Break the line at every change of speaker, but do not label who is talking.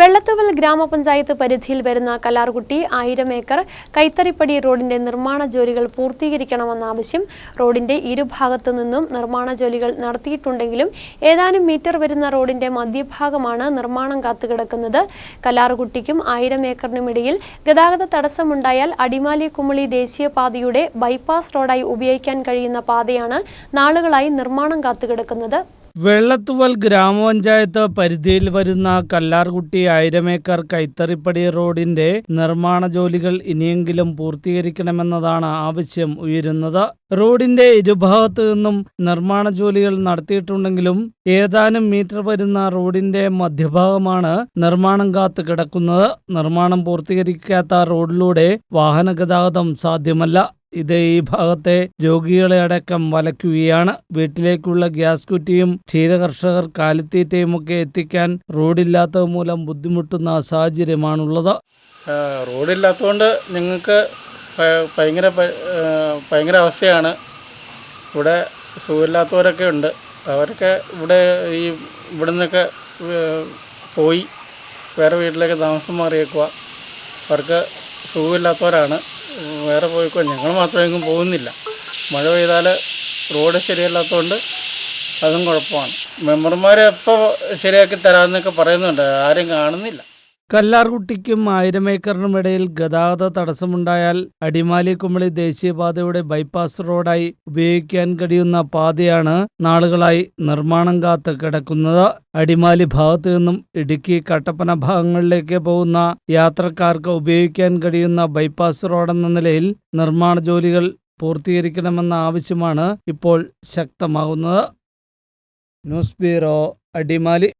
വെള്ളത്തുവൽ ഗ്രാമപഞ്ചായത്ത് പരിധിയിൽ വരുന്ന കലാർകുട്ടി ആയിരം ഏക്കർ കൈത്തറിപ്പടി റോഡിന്റെ നിർമ്മാണ ജോലികൾ പൂർത്തീകരിക്കണമെന്ന ആവശ്യം റോഡിന്റെ ഇരുഭാഗത്തു നിന്നും നിർമ്മാണ ജോലികൾ നടത്തിയിട്ടുണ്ടെങ്കിലും ഏതാനും മീറ്റർ വരുന്ന റോഡിന്റെ മധ്യഭാഗമാണ് നിർമ്മാണം കാത്തുകിടക്കുന്നത്. കലാർകുട്ടിക്കും ആയിരം ഏക്കറിനുമിടയിൽ ഗതാഗത തടസ്സമുണ്ടായാൽ അടിമാലി കുമളി ദേശീയപാതയുടെ ബൈപ്പാസ് റോഡായി ഉപയോഗിക്കാൻ കഴിയുന്ന പാതയാണ് നാളുകളായി നിർമ്മാണം കാത്തുകിടക്കുന്നത്.
വെള്ളത്തുവൽ ഗ്രാമപഞ്ചായത്ത് പരിധിയിൽ വരുന്ന കല്ലാർകുട്ടി ആയിരമേക്കർ കൈത്തറിപ്പടി റോഡിന്റെ നിർമ്മാണ ജോലികൾ ഇനിയെങ്കിലും പൂർത്തീകരിക്കണമെന്നതാണ് ആവശ്യം ഉയരുന്നത്. റോഡിന്റെ ഇരുഭാഗത്തു നിന്നും നിർമ്മാണ ജോലികൾ നടത്തിയിട്ടുണ്ടെങ്കിലും ഏതാനും മീറ്റർ വരുന്ന റോഡിന്റെ മധ്യഭാഗമാണ് നിർമ്മാണം കാത്ത് കിടക്കുന്നത്. നിർമ്മാണം പൂർത്തീകരിക്കാത്ത റോഡിലൂടെ വാഹന ഗതാഗതം സാധ്യമല്ല. ഇത് ഈ ഭാഗത്തെ രോഗികളെ അടക്കം വലയ്ക്കുകയാണ്. വീട്ടിലേക്കുള്ള ഗ്യാസ് കുറ്റിയും ക്ഷീരകർഷകർ കാലിത്തീറ്റയും ഒക്കെ എത്തിക്കാൻ റോഡില്ലാത്തത് മൂലം ബുദ്ധിമുട്ടുന്ന സാഹചര്യമാണുള്ളത്.
റോഡില്ലാത്തതുകൊണ്ട് ഞങ്ങൾക്ക് ഭയങ്കര ഭയങ്കര അവസ്ഥയാണ്. ഇവിടെ സുഖമില്ലാത്തവരൊക്കെ ഉണ്ട്. അവരൊക്കെ ഇവിടെ ഈ ഇവിടെ നിന്നൊക്കെ പോയി വേറെ വീട്ടിലേക്ക് താമസം മാറിയേക്കുക അവർക്ക് സുഖമില്ലാത്തവരാണ്. വേറെ പോയിക്കോ ഞങ്ങൾ മാത്രം എങ്ങും പോകുന്നില്ല. മഴ പെയ്താൽ റോഡ് ശരിയല്ലാത്തതുകൊണ്ട് അതും കുഴപ്പമാണ്. മെമ്പർമാർ എപ്പോൾ ശരിയാക്കി തരാമെന്നൊക്കെ പറയുന്നുണ്ട്. ആരും കാണുന്നില്ല.
കല്ലാർകുട്ടിക്കും ആയിരമേക്കറിനും ഇടയിൽ ഗതാഗത തടസ്സമുണ്ടായാൽ അടിമാലി കുമളി ദേശീയപാതയുടെ ബൈപ്പാസ് റോഡായി ഉപയോഗിക്കാൻ കഴിയുന്ന പാതയാണ് നാളുകളായി നിർമ്മാണം കാത്ത് കിടക്കുന്നത്. അടിമാലി ഭാഗത്തു നിന്നും ഇടുക്കി കട്ടപ്പന ഭാഗങ്ങളിലേക്ക് പോകുന്ന യാത്രക്കാർക്ക് ഉപയോഗിക്കാൻ കഴിയുന്ന ബൈപ്പാസ് റോഡെന്ന നിലയിൽ നിർമ്മാണ ജോലികൾ പൂർത്തീകരിക്കണമെന്ന ആവശ്യമാണ് ഇപ്പോൾ ശക്തമാകുന്നത്. News bureau Adimali.